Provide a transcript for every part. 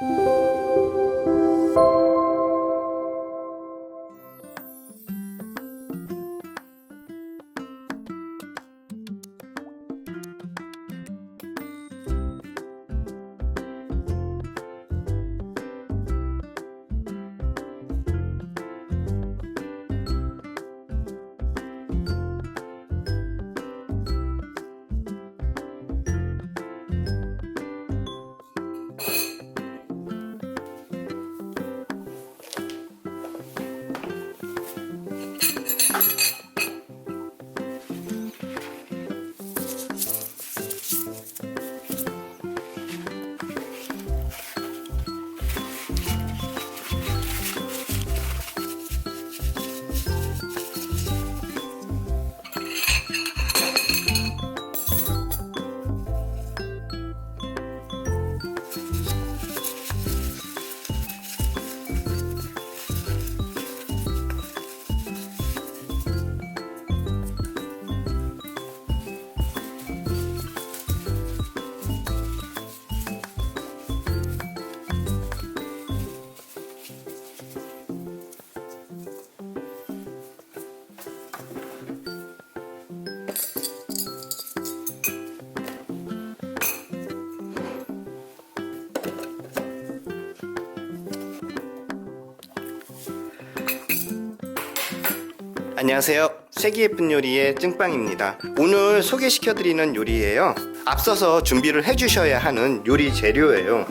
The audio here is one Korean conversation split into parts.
Música 안녕하세요. 색이 예쁜 요리의 찐빵입니다. 오늘 소개시켜드리는 요리예요. 앞서서 준비를 해주셔야 하는 요리 재료예요.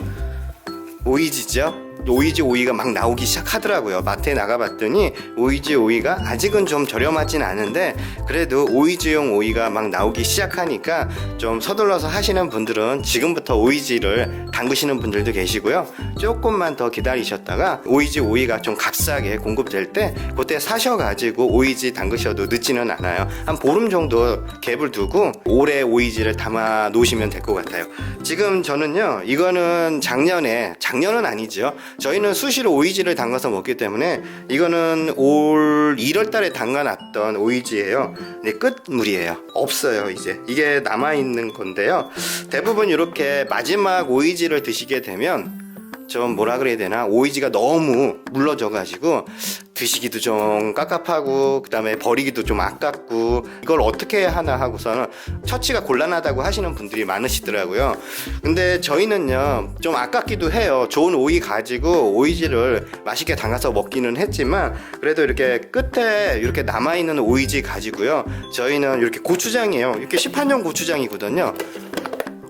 오이지죠? 오이지 오이가 막 나오기 시작하더라고요. 마트에 나가봤더니 오이지 오이가 아직은 좀 저렴하진 않은데 그래도 오이지용 오이가 막 나오기 시작하니까 좀 서둘러서 하시는 분들은 지금부터 오이지를 담그시는 분들도 계시고요. 조금만 더 기다리셨다가 오이지 오이가 좀 값싸게 공급될 때 그때 사셔가지고 오이지 담그셔도 늦지는 않아요. 한 보름 정도 갭을 두고 올해 오이지를 담아 놓으시면 될 것 같아요. 지금 저는요, 이거는 작년에, 작년은 아니죠. 저희는 수시로 오이지를 담가서 먹기 때문에 이거는 올 1월 달에 담가놨던 오이지예요. 네, 끝물이에요. 없어요, 이제. 이게 남아있는 건데요. 대부분 이렇게 마지막 오이지를 드시게 되면 좀 뭐라 그래야 되나 오이지가 너무 물러져-가지고 드시기도 좀 깝깝하고 그다음에 버리기도 좀 아깝고 이걸 어떻게 하나 하고서는 처치가 곤란하다고 하시는 분들이 많으시더라고요. 근데 저희는요 좀 아깝기도 해요. 좋은 오이 가지고 오이지를 맛있게 담가서 먹기는 했지만 그래도 이렇게 끝에 이렇게 남아 있는 오이지 가지고요 저희는 이렇게 고추장이에요. 이렇게 시판용 고추장이거든요.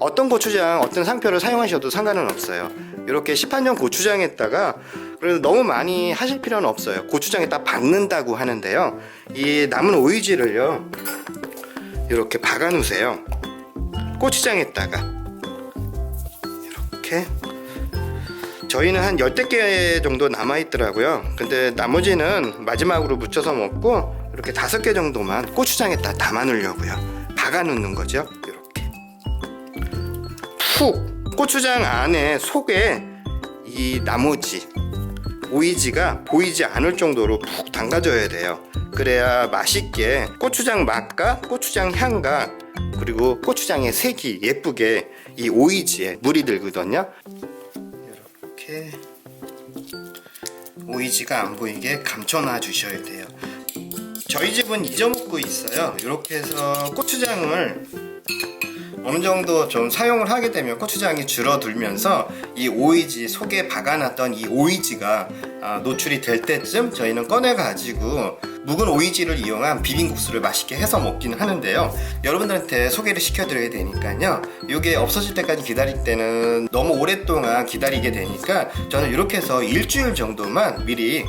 어떤 고추장, 어떤 상표를 사용하셔도 상관은 없어요. 이렇게 시판용 고추장에다가 그래도 너무 많이 하실 필요는 없어요. 고추장에다 박는다고 하는데요. 이 남은 오이지를요. 이렇게 박아 놓으세요. 고추장에다가 이렇게 저희는 한 열댓 개 정도 남아 있더라고요. 근데 나머지는 마지막으로 묻혀서 먹고 이렇게 다섯 개 정도만 고추장에다 담아 놓으려고요. 박아 놓는 거죠. 이렇게. 푹 고추장 안에 속에 이 나머지 오이지가 보이지 않을 정도로 푹 담가줘야 돼요. 그래야 맛있게 고추장 맛과 고추장 향과 그리고 고추장의 색이 예쁘게 이 오이지에 물이 들거든요. 이렇게 오이지가 안 보이게 감춰놔 주셔야 돼요. 저희 집은 잊어먹고 있어요. 이렇게 해서 고추장을 어느 정도 좀 사용을 하게 되면 고추장이 줄어들면서 이 오이지 속에 박아놨던 이 오이지가 아, 노출이 될 때쯤 저희는 꺼내 가지고 묵은 오이지를 이용한 비빔국수를 맛있게 해서 먹기는 하는데요. 여러분들한테 소개를 시켜드려야 되니까요. 이게 없어질 때까지 기다릴 때는 너무 오랫동안 기다리게 되니까 저는 이렇게 해서 일주일 정도만 미리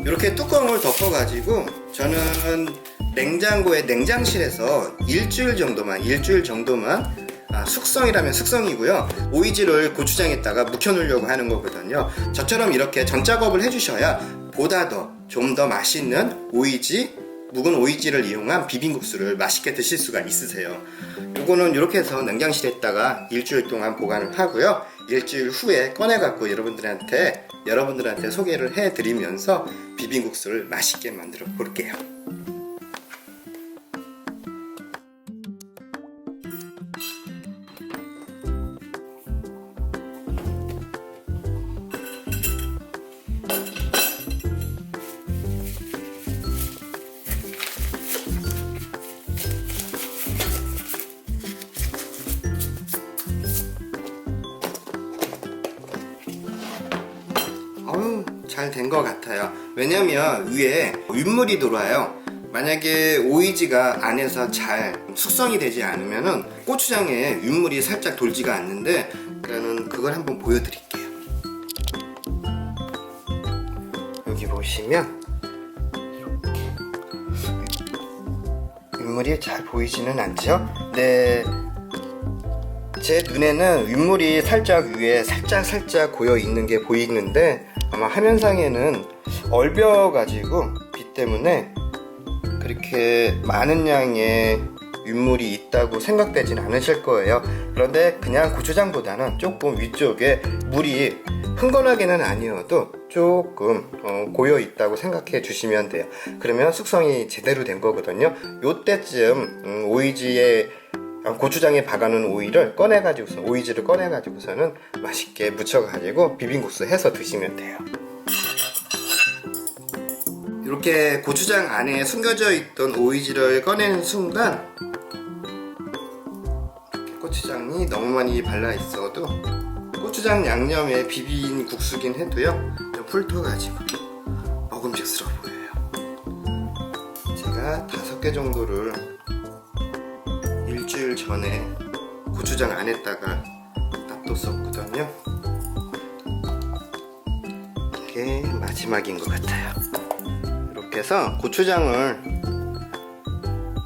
이렇게 뚜껑을 덮어가지고 저는 냉장고에 냉장실에서 일주일 정도만 일주일 정도만 아, 숙성이라면 숙성이고요. 오이지를 고추장에다가 묵혀놓으려고 하는 거거든요. 저처럼 이렇게 전작업을 해주셔야 보다 더 좀 더 맛있는 오이지 묵은 오이지를 이용한 비빔국수를 맛있게 드실 수가 있으세요. 요거는 이렇게 해서 냉장실에다가 일주일 동안 보관을 하고요. 일주일 후에 꺼내 갖고 여러분들한테 여러분들한테 소개를 해 드리면서 비빔국수를 맛있게 만들어 볼게요 잘 된 것 같아요. 왜냐면 위에 윗물이 돌아요. 만약에 오이지가 안에서 잘 숙성이 되지 않으면은 고추장에 윗물이 살짝 돌지가 않는데 저는 그걸 한번 보여드릴게요. 여기 보시면 윗물이 잘 보이지는 않죠? 네. 제 눈에는 윗물이 살짝 위에 살짝 살짝 고여 있는 게 보이는데 아마 화면상에는 얼벼 가지고 빛 때문에 그렇게 많은 양의 윗물이 있다고 생각되진 않으실 거예요. 그런데 그냥 고추장보다는 조금 위쪽에 물이 흥건하게는 아니어도 조금 어, 고여 있다고 생각해 주시면 돼요. 그러면 숙성이 제대로 된 거거든요. 요때쯤 음, 오이지에 어, 고추장에 박아놓은 오이를 꺼내가지고서 오이지를 꺼내가지고서는 맛있게 무쳐가지고 비빔국수 해서 드시면 돼요. 이렇게 고추장 안에 숨겨져 있던 오이지를 꺼내는 순간 고추장이 너무 많이 발라 있어도 고추장 양념에 비빈 국수긴 해도요 좀 훑어가지고 먹음직스러워 보여요. 제가 다섯 개 정도를 일주일 전에 고추장 안에다가 놔뒀었거든요. 이게 마지막인 것 같아요. 이렇게 해서 고추장을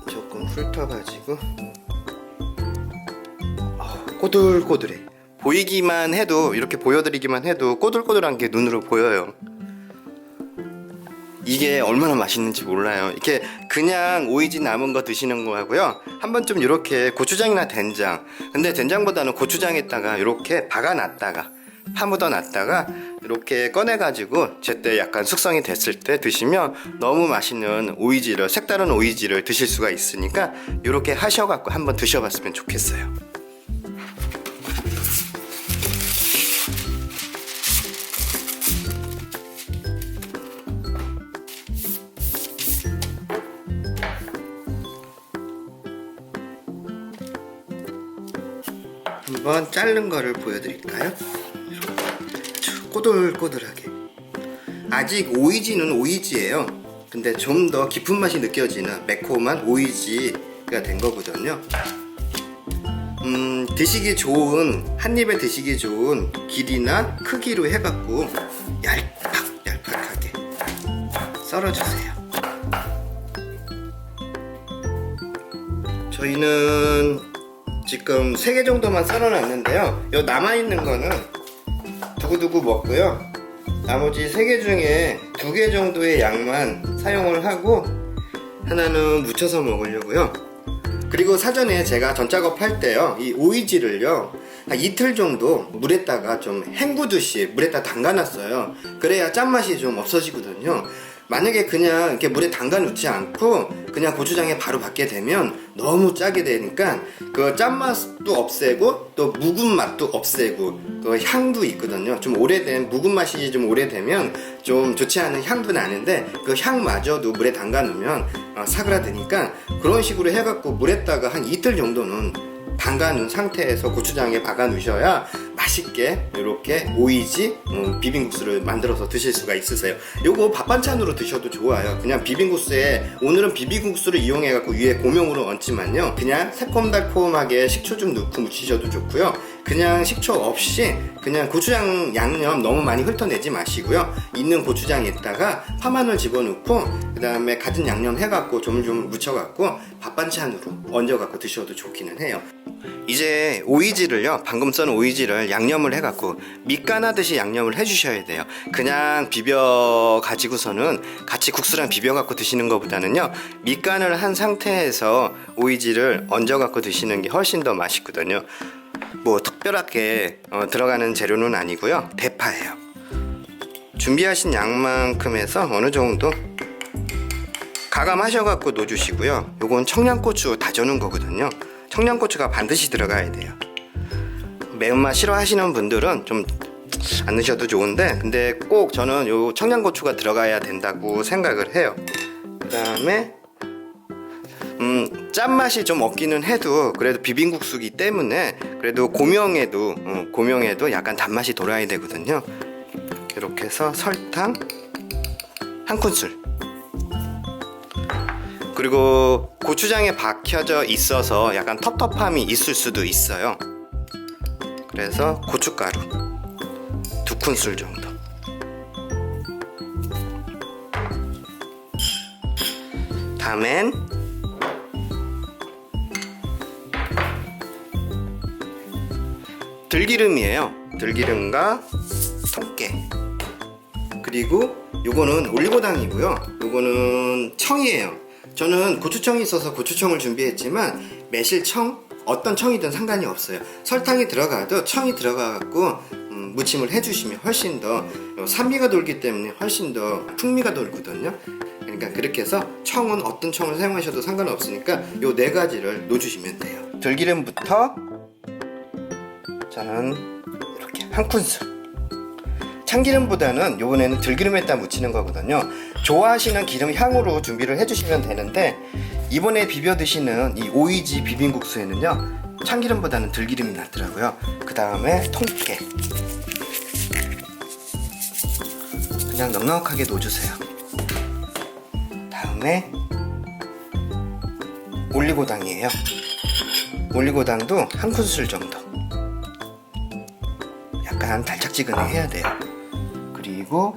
조금 훑어가지고 어, 꼬들꼬들해. 보이기만 해도 이렇게 보여드리기만 해도 꼬들꼬들한 게 눈으로 보여요. 이게 얼마나 맛있는지 몰라요. 이렇게 그냥 오이지 남은 거 드시는 거 하고요. 한 번쯤 이렇게 고추장이나 된장. 근데 된장보다는 고추장에다가 이렇게 박아놨다가 파묻어 놨다가 이렇게 꺼내가지고 제때 약간 숙성이 됐을 때 드시면 너무 맛있는 오이지를 색다른 오이지를 드실 수가 있으니까 이렇게 하셔갖고 한번 드셔봤으면 좋겠어요. 한번 자른 거를 보여드릴까요? 꼬들꼬들하게. 아직 오이지는 오이지예요. 근데 좀 더 깊은 맛이 느껴지는 매콤한 오이지가 된 거거든요. 음, 드시기 좋은 한 입에 드시기 좋은 길이나 크기로 해갖고 얄팍 얄팍하게 썰어주세요. 저희는 지금 3개 정도만 썰어놨는데요. 요 남아있는 거는 두고두고 먹고요. 나머지 3개 중에 2개 정도의 양만 사용을 하고 하나는 무쳐서 먹으려고요. 그리고 사전에 제가 전작업 할 때요. 이 오이지를요. 한 이틀 정도 물에다가 좀 헹구듯이 물에다 담가놨어요. 그래야 짠맛이 좀 없어지거든요. 만약에 그냥 이렇게 물에 담가 놓지 않고 그냥 고추장에 바로 받게 되면 너무 짜게 되니까 그 짠맛도 없애고 또 묵은 맛도 없애고 그 향도 있거든요. 좀 오래된 묵은 맛이 좀 오래되면 좀 좋지 않은 향도 나는데 그 향마저도 물에 담가 놓으면 어, 사그라드니까 그런 식으로 해갖고 물에다가 한 이틀 정도는 담가 놓은 상태에서 고추장에 박아 놓으셔야 맛있게 이렇게 오이지 음, 비빔국수를 만들어서 드실 수가 있으세요. 요거 밥 반찬으로 드셔도 좋아요. 그냥 비빔국수에 오늘은 비빔국수를 이용해 갖고 위에 고명으로 얹지만요. 그냥 새콤달콤하게 식초 좀 넣고 무치셔도 좋고요. 그냥 식초 없이 그냥 고추장 양념 너무 많이 훑어내지 마시고요. 있는 고추장에다가 파마늘 집어넣고 그 다음에 같은 양념 해갖고 조물조물 묻혀갖고 밥 반찬으로 얹어갖고 드셔도 좋기는 해요. 이제 오이지를요 방금 썬 오이지를 양념을 해갖고 밑간하듯이 양념을 해주셔야 돼요 그냥 비벼 가지고서는 같이 국수랑 비벼 갖고 드시는 것보다는요 밑간을 한 상태에서 오이지를 얹어 갖고 드시는 게 훨씬 더 맛있거든요 뭐 특별하게 어, 들어가는 재료는 아니고요 대파예요 준비하신 양만큼 해서 어느 정도 가감하셔 갖고 넣어주시고요 요건 청양고추 다져놓은 거거든요 청양고추가 반드시 들어가야 돼요. 매운맛 싫어하시는 분들은 좀 안 넣으셔도 좋은데 근데 꼭 저는 요 청양고추가 들어가야 된다고 생각을 해요. 그 다음에 음, 짠맛이 좀 없기는 해도 그래도 비빔국수기 때문에 그래도 고명에도 어, 고명에도 약간 단맛이 돌아야 되거든요. 이렇게 해서 설탕 한 큰술 그리고 고추장에 박혀져 있어서 약간 텁텁함이 있을 수도 있어요. 그래서 고춧가루 두 큰술 정도. 다음엔 들기름이에요. 들기름과 통깨. 그리고 요거는 올리고당이고요. 요거는 청이에요. 저는 고추청이 있어서 고추청을 준비했지만 매실청 어떤 청이든 상관이 없어요. 설탕이 들어가도 청이 들어가갖고 음, 무침을 해주시면 훨씬 더요 산미가 돌기 때문에 훨씬 더 풍미가 돌거든요. 그러니까 그렇게 해서 청은 어떤 청을 사용하셔도 상관없으니까 요 네 가지를 넣어주시면 돼요. 들기름부터 저는 이렇게 한 큰술. 참기름보다는 요번에는 들기름에다 묻히는 거거든요. 좋아하시는 기름 향으로 준비를 해주시면 되는데 이번에 비벼 드시는 이 오이지 비빔국수에는요 참기름보다는 들기름이 낫더라고요. 그 다음에 통깨 그냥 넉넉하게 넣어주세요. 다음에 올리고당이에요. 올리고당도 한 큰술 정도. 약간 달짝지근해 해야 돼요. 그리고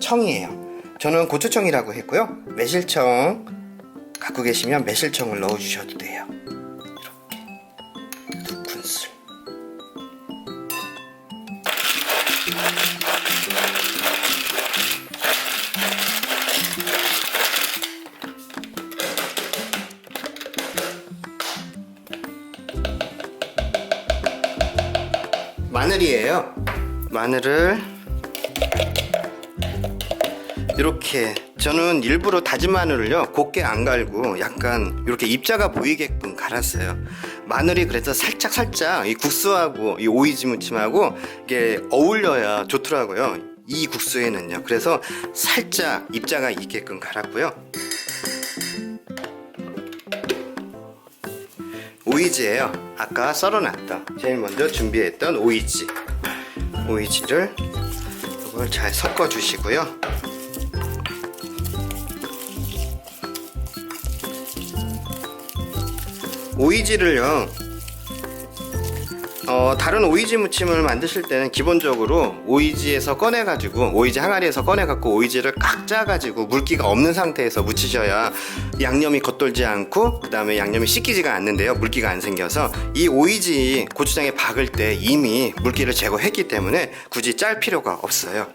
청이에요. 저는 고추청이라고 했고요. 매실청 갖고 계시면 매실청을 넣어주셔도 돼요. 마늘이에요. 마늘을 이렇게 저는 일부러 다진 마늘을요 곱게 안 갈고 약간 이렇게 입자가 보이게끔 갈았어요. 마늘이 그래서 살짝 살짝 이 국수하고 이 오이지 무침하고 이게 어울려야 좋더라고요. 이 국수에는요. 그래서 살짝 입자가 있게끔 갈았고요. 오이지예요. 아까 썰어놨던 제일 먼저 준비했던 오이지. 오이지를 이걸 잘 섞어 주시고요. 오이지를요. 어, 다른 오이지 무침을 만드실 때는 기본적으로 오이지에서 꺼내가지고 오이지 항아리에서 꺼내갖고 오이지를 깍 짜가지고 물기가 없는 상태에서 무치셔야 양념이 겉돌지 않고 그 다음에 양념이 씻기지가 않는데요. 물기가 안 생겨서. 이 오이지 고추장에 박을 때 이미 물기를 제거했기 때문에 굳이 짤 필요가 없어요.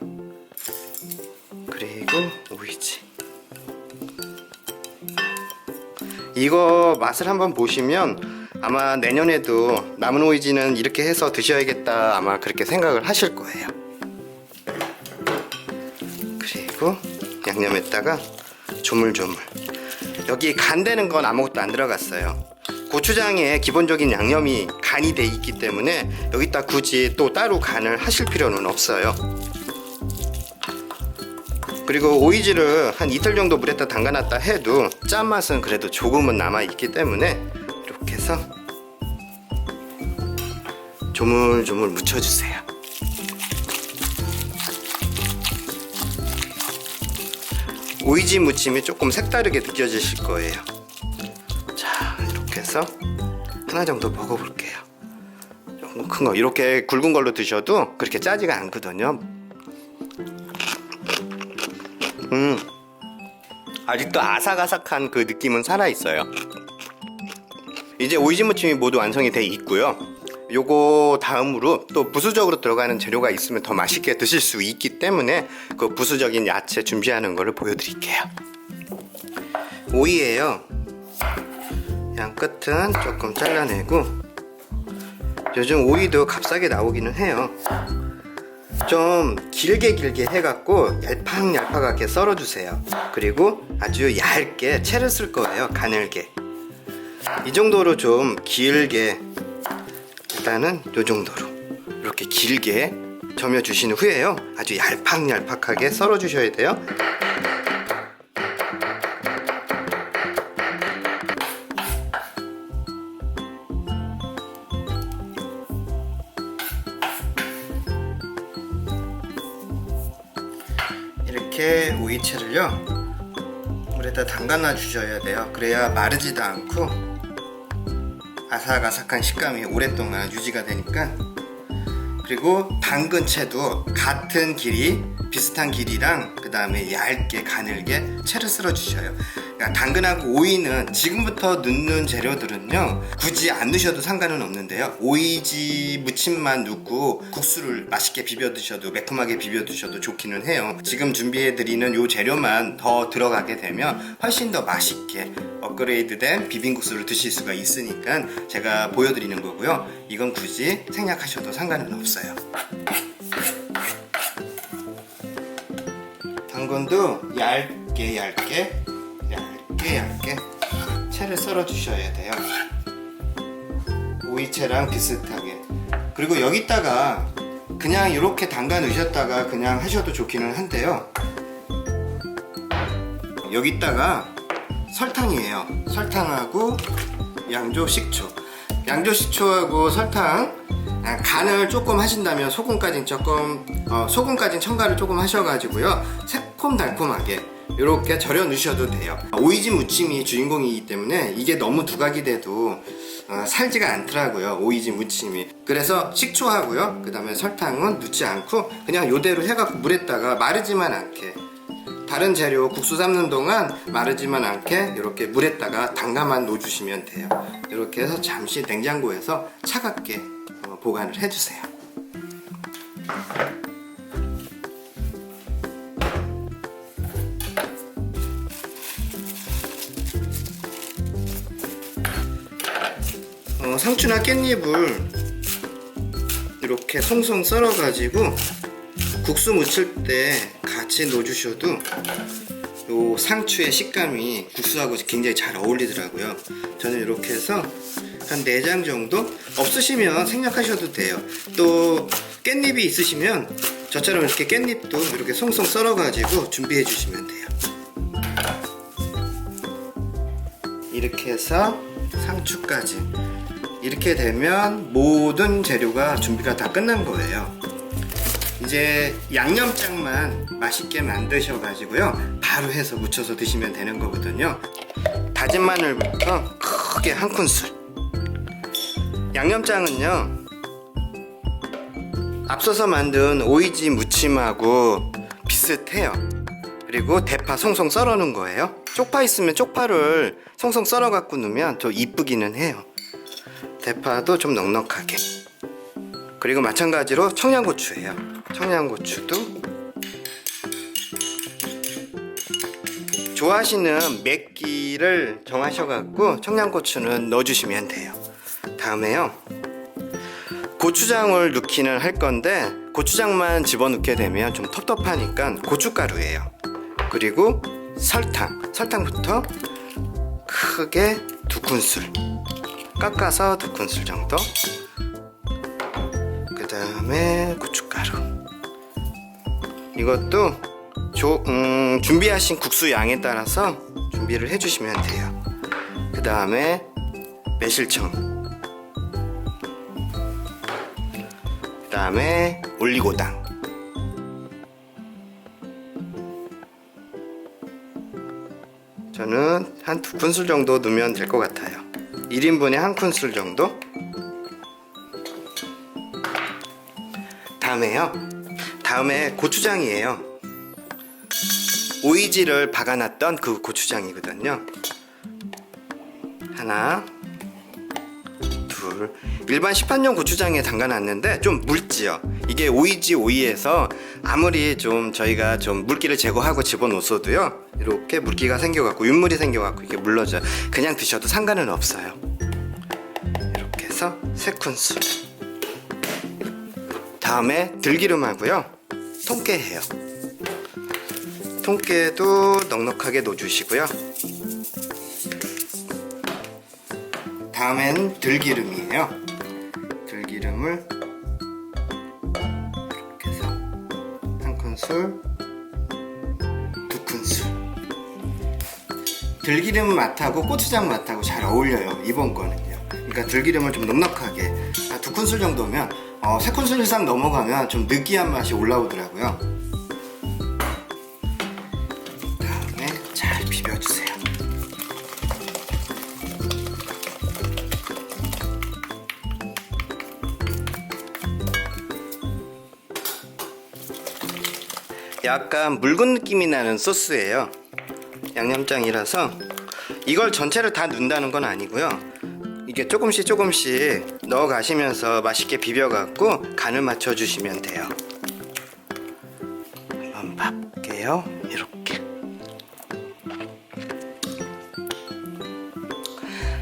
그리고 오이지. 이거 맛을 한번 보시면 아마 내년에도 남은 오이지는 이렇게 해서 드셔야겠다 아마 그렇게 생각을 하실 거예요. 그리고 양념에다가 조물조물. 여기 간 되는 건 아무것도 안 들어갔어요. 고추장에 기본적인 양념이 간이 돼 있기 때문에 여기다 굳이 또 따로 간을 하실 필요는 없어요. 그리고 오이지를 한 이틀 정도 물에다 담가놨다 해도 짠맛은 그래도 조금은 남아있기 때문에 해서 조물조물 묻혀주세요. 오이지 무침이 조금 색다르게 느껴지실 거예요. 자, 이렇게 해서 하나 정도 먹어볼게요. 조금 큰 거, 이렇게 굵은 걸로 드셔도 그렇게 짜지가 않거든요. 음, 아직도 아삭아삭한 그 느낌은 살아있어요. 이제 오이지 무침이 모두 완성이 돼 있고요. 요거 다음으로 또 부수적으로 들어가는 재료가 있으면 더 맛있게 드실 수 있기 때문에 그 부수적인 야채 준비하는 거를 보여드릴게요. 오이예요. 양 끝은 조금 잘라내고 요즘 오이도 값싸게 나오기는 해요. 좀 길게 길게 해갖고 얄팍얄팍하게 썰어주세요. 그리고 아주 얇게 채를 쓸 거예요. 가늘게. 이 정도로 좀 길게 일단은 요 정도로 이렇게 길게 점여 주신 후에요. 아주 얄팍얄팍하게 썰어 주셔야 돼요. 이렇게 오이채를요 물에다 담가놔 주셔야 돼요. 그래야 마르지도 않고 아삭아삭한 식감이 오랫동안 유지가 되니까 그리고 당근 채도 같은 길이 비슷한 길이랑 그 다음에 얇게 가늘게 채를 썰어 주셔요. 그러니까 당근하고 오이는 지금부터 넣는 재료들은요 굳이 안 넣으셔도 상관은 없는데요. 오이지 무침만 넣고 국수를 맛있게 비벼 드셔도 매콤하게 비벼 드셔도 좋기는 해요. 지금 준비해 드리는 요 재료만 더 들어가게 되면 훨씬 더 맛있게 업그레이드된 비빔국수를 드실 수가 있으니까 제가 보여드리는 거고요. 이건 굳이 생략하셔도 상관은 없어요. 당근도 얇게 얇게 얇게 얇게 채를 썰어 주셔야 돼요. 오이채랑 비슷하게. 그리고 여기다가 그냥 이렇게 담가 넣으셨다가 그냥 하셔도 좋기는 한데요. 여기다가 설탕이에요. 설탕하고 양조 식초. 양조 식초하고 설탕 아, 간을 조금 하신다면 소금까지 조금 어, 소금까지 첨가를 조금 하셔가지고요 새콤달콤하게 이렇게 절여 넣으셔도 돼요 오이지 무침이 주인공이기 때문에 이게 너무 두각이 돼도 어, 살지가 않더라고요 오이지 무침이 그래서 식초하고요 그 다음에 설탕은 넣지 않고 그냥 요대로 해갖고 물에다가 마르지만 않게 다른 재료 국수 삶는 동안 마르지만 않게 이렇게 물에다가 담가만 놓아주시면 돼요. 이렇게 해서 잠시 냉장고에서 차갑게 어, 보관을 해주세요. 어, 상추나 깻잎을 이렇게 송송 썰어가지고 국수 무칠 때 같이 넣어주셔도 요 상추의 식감이 국수하고 굉장히 잘 어울리더라고요. 저는 이렇게 해서 한 4장 정도 없으시면 생략하셔도 돼요. 또 깻잎이 있으시면 저처럼 이렇게 깻잎도 이렇게 송송 썰어가지고 준비해 주시면 돼요. 이렇게 해서 상추까지 이렇게 되면 모든 재료가 준비가 다 끝난 거예요. 이제 양념장만 맛있게 만드셔 가지고요. 바로 해서 무쳐서 드시면 되는 거거든요. 다진 마늘부터 크게 한 큰술. 양념장은요 앞서서 만든 오이지 무침하고 비슷해요. 그리고 대파 송송 썰어 놓은 거예요. 쪽파 있으면 쪽파를 송송 썰어 갖고 넣으면 더 이쁘기는 해요 대파도 좀 넉넉하게 그리고 마찬가지로 청양고추예요. 청양고추도 좋아하시는 맵기를 정하셔갖고 청양고추는 넣어주시면 돼요. 다음에요. 고추장을 넣기는 할 건데 고추장만 집어넣게 되면 좀 텁텁하니까 고춧가루예요. 그리고 설탕, 설탕부터 크게 두 큰술 깎아서 두 큰술 정도. 그 다음에 고춧가루. 이것도 조, 음, 준비하신 국수 양에 따라서 준비를 해주시면 돼요. 그 다음에 매실청. 그 다음에 올리고당. 저는 한 두 큰술 정도 넣으면 될 것 같아요 1인분에 한 큰술 정도 다음에요. 다음에 고추장이에요. 오이지를 박아놨던 그 고추장이거든요. 하나, 둘. 일반 시판용 고추장에 담가놨는데 좀 묽지요. 이게 오이지 오이에서 아무리 좀 저희가 좀 물기를 제거하고 집어넣었어도요. 이렇게 물기가 생겨갖고 윤물이 생겨갖고 이게 물러져요. 그냥 드셔도 상관은 없어요. 이렇게 해서 세 큰술. 다음에 들기름하고요 통깨해요 통깨도 넉넉하게 넣어주시고요 다음엔 들기름이에요. 들기름을 이렇게 해서 한 큰술 두 큰술. 들기름 맛하고 고추장 맛하고 잘 어울려요 이번 거는요. 그러니까 들기름을 좀 넉넉하게 한두 큰술 정도면 어, 세 큰술 이상 넘어가면 좀 느끼한 맛이 올라오더라고요 약간 묽은 느낌이 나는 소스예요. 양념장이라서 이걸 전체를 다 넣는다는 건 아니고요. 이게 조금씩 조금씩 넣어 가시면서 맛있게 비벼 갖고 간을 맞춰 주시면 돼요. 한번 볼게요. 이렇게.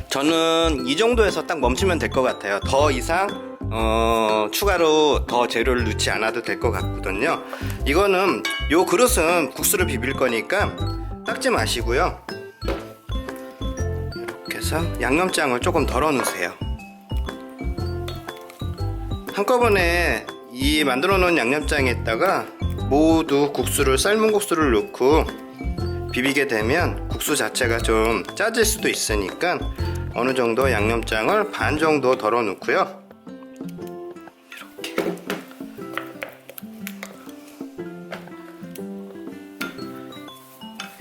저는 이 정도에서 딱 멈추면 될 것 같아요. 더 이상 어, 추가로 더 재료를 넣지 않아도 될 것 같거든요. 이거는 요 그릇은 국수를 비빌 거니까 닦지 마시고요. 이렇게 해서 양념장을 조금 덜어 넣으세요. 한꺼번에 이 만들어 놓은 양념장에다가 모두 국수를 삶은 국수를 넣고 비비게 되면 국수 자체가 좀 짜질 수도 있으니까 어느 정도 양념장을 반 정도 덜어 넣고요.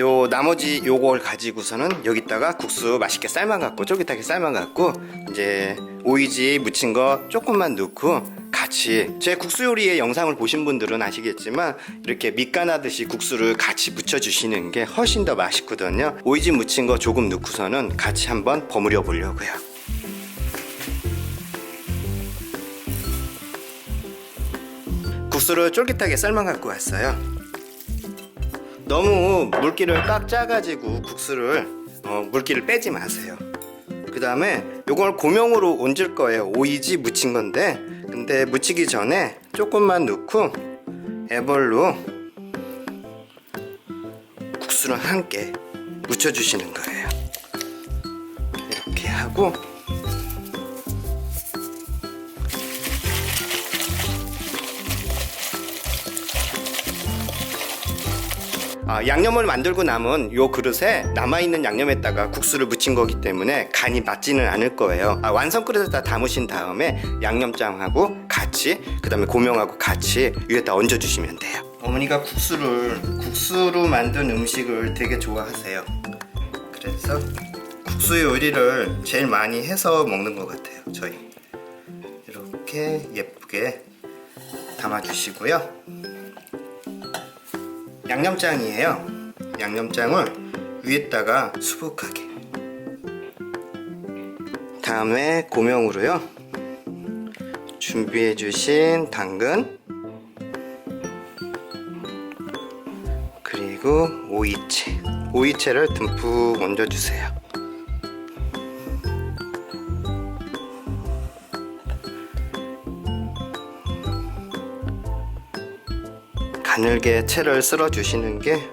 요 나머지 요걸 가지고서는 여기다가 국수 맛있게 삶아갖고 쫄깃하게 삶아갖고 이제 오이지 무친 거 조금만 넣고 같이 제 국수 요리의 영상을 보신 분들은 아시겠지만 이렇게 밑간하듯이 국수를 같이 무쳐주시는 게 훨씬 더 맛있거든요. 오이지 무친 거 조금 넣고서는 같이 한번 버무려 보려고요. 국수를 쫄깃하게 삶아 갖고 왔어요 너무 물기를 꽉 짜가지고 국수를 어, 물기를 빼지 마세요. 그 다음에 요걸 고명으로 얹을 거예요. 오이지 무친 건데 근데 무치기 전에 조금만 넣고 애벌로 국수랑 함께 묻혀주시는 거예요. 이렇게 하고 아, 양념을 만들고 남은 요 그릇에 남아있는 양념에다가 국수를 묻힌 거기 때문에 간이 맞지는 않을 거예요. 아, 완성 그릇에다 담으신 다음에 양념장하고 같이, 그 다음에 고명하고 같이 위에다 얹어주시면 돼요. 어머니가 국수를, 국수로 만든 음식을 되게 좋아하세요. 그래서 국수 요리를 제일 많이 해서 먹는 것 같아요, 저희. 이렇게 예쁘게 담아주시고요. 양념장이에요. 양념장을 위에다가 수북하게. 다음에 고명으로요. 준비해 주신 당근 그리고 오이채. 오이채를 듬뿍 얹어주세요. 가늘게 채를 썰어 주시는 게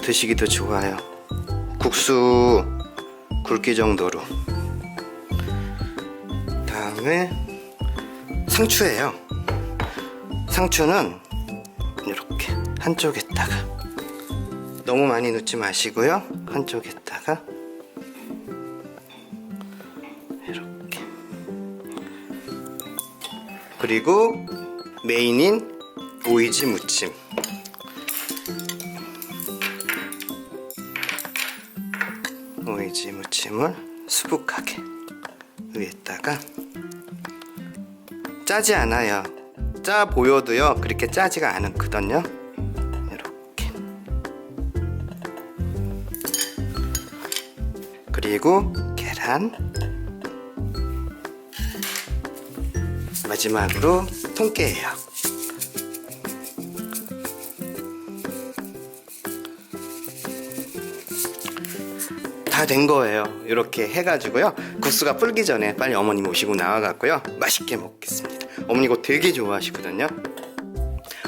드시기도 좋아요. 국수 굵기 정도로. 다음에 상추예요. 상추는 이렇게 한쪽에다가 너무 많이 넣지 마시고요. 한쪽에다가 이렇게 그리고 메인인 오이지 무침. 오이지 무침을 수북하게 위에다가 짜지 않아요. 짜 보여도요. 그렇게 짜지가 않거든요. 이렇게. 그리고 계란. 마지막으로 통깨예요 다 된 거예요. 이렇게 해가지고요. 국수가 불기 전에 빨리 어머니 모시고 나와갖고요. 맛있게 먹겠습니다. 어머니 이거 되게 좋아하시거든요.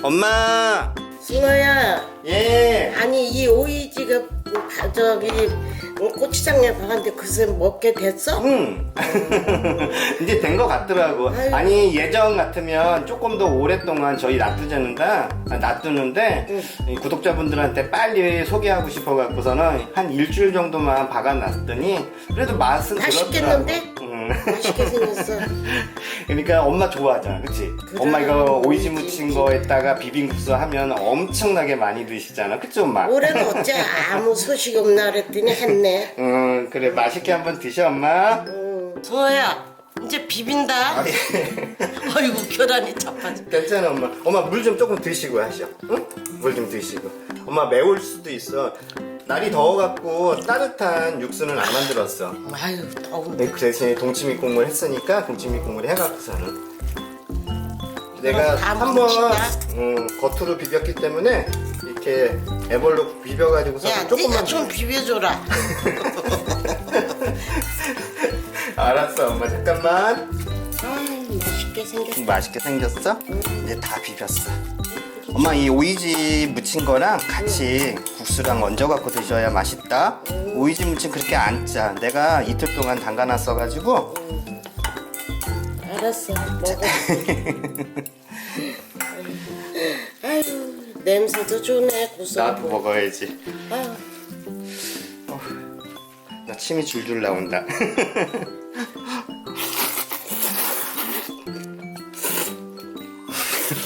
엄마! 싱어야 예! 아니 이 오이지가 바- 저기 고추장에 박았는데 그새 먹게 됐어? 음. 이제 된거 같더라고. 아니 예전 같으면 조금 더 오랫동안 저희 놔두자는가 아, 놔두는데 이 구독자분들한테 빨리 소개하고 싶어 갖고서는 한 일주일 정도만 박아놨더니 그래도 맛은 맛있겠는데? 음. 맛있게 생겼어 그러니까 엄마 좋아하잖아, 그치? 그래, 엄마 이거 오이지 무친. 거에다가 비빔국수 하면 엄청나게 많이 드시잖아, 그치 엄마? 올해는 어째 아무 소식 없나 그랬더니 했네 음, 그래 맛있게 한번 드셔 엄마. 음. 소야 이제 비빈다. 아니 아이고 계란이 자빠져. 괜찮아 엄마 엄마 물 좀 조금 드시고 하셔 응? 물 좀 드시고 엄마 매울 수도 있어 날이 더워갖고 따뜻한 육수는 안 만들었어 아유 더운데. 네, 그 대신에 동치미 국물 했으니까 동치미 국물 해갖고서는 내가 다 한번 뭉친다. 음, 겉으로 비볐기 때문에 이렇게 애벌로 비벼가지고서 야, 네가 조금만 좀 비벼줘라. 알았어 엄마. 잠깐만. 아이 맛있게 생겼어. 맛있게 생겼어? 이제 다 비볐어. 엄마 이 오이지 무친 거랑 같이 국수랑 얹어 갖고 드셔야 맛있다. 오이지 무침 그렇게 안 짜. 내가 이틀 동안 담가놨어 가지고. 알았어. 먹어. 아유 냄새도 좋네. 나도 먹어야지. 아유. 나 침이 줄줄 나온다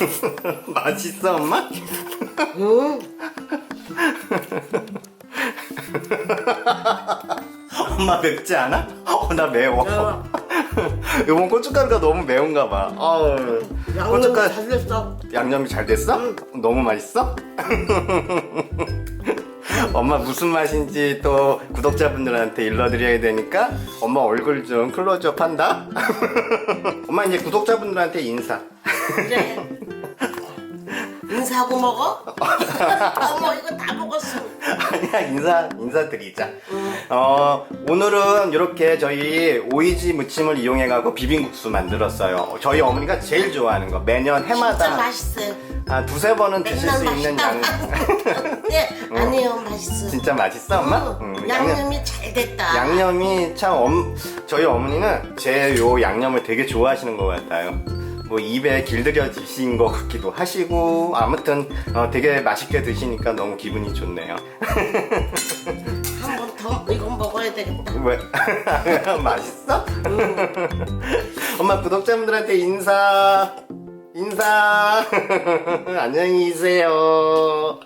맛있어 엄마? 응. 엄마 맵지 않아? 어, 나 매워 매워. 이번 고춧가루가 너무 매운가 봐 어우, 양념 고춧가루 잘 됐어. 양념이 잘 됐어? 너무 맛있어? 엄마 무슨 맛인지 또 구독자분들한테 일러드려야 되니까 엄마 얼굴 좀 클로즈업 한다? 엄마 이제 구독자분들한테 인사 그래. 인사하고 먹어? 어머 이거 다 먹었어. 아니야 인사 인사드리자 어 오늘은 이렇게 저희 오이지 무침을 이용해 가고 비빔국수 만들었어요 저희 어머니가 제일 좋아하는 거 매년 진짜 해마다 맛있어요. 한 두세 번은 드실 맨날 수 있는 맛있다. 양 네 아니에요 맛있어. 진짜 맛있어 엄마? 응, 응, 양념이 잘 됐다. 양념이 참 엄, 저희 어머니는 제 요 양념을 되게 좋아하시는 것 같아요. 뭐 입에 길들여지신 것 같기도 하시고 아무튼 어, 되게 맛있게 드시니까 너무 기분이 좋네요. 한 번 더 이건 먹어야 되겠다. 왜? 맛있어? 엄마 구독자분들한테 인사 인사 안녕히 계세요.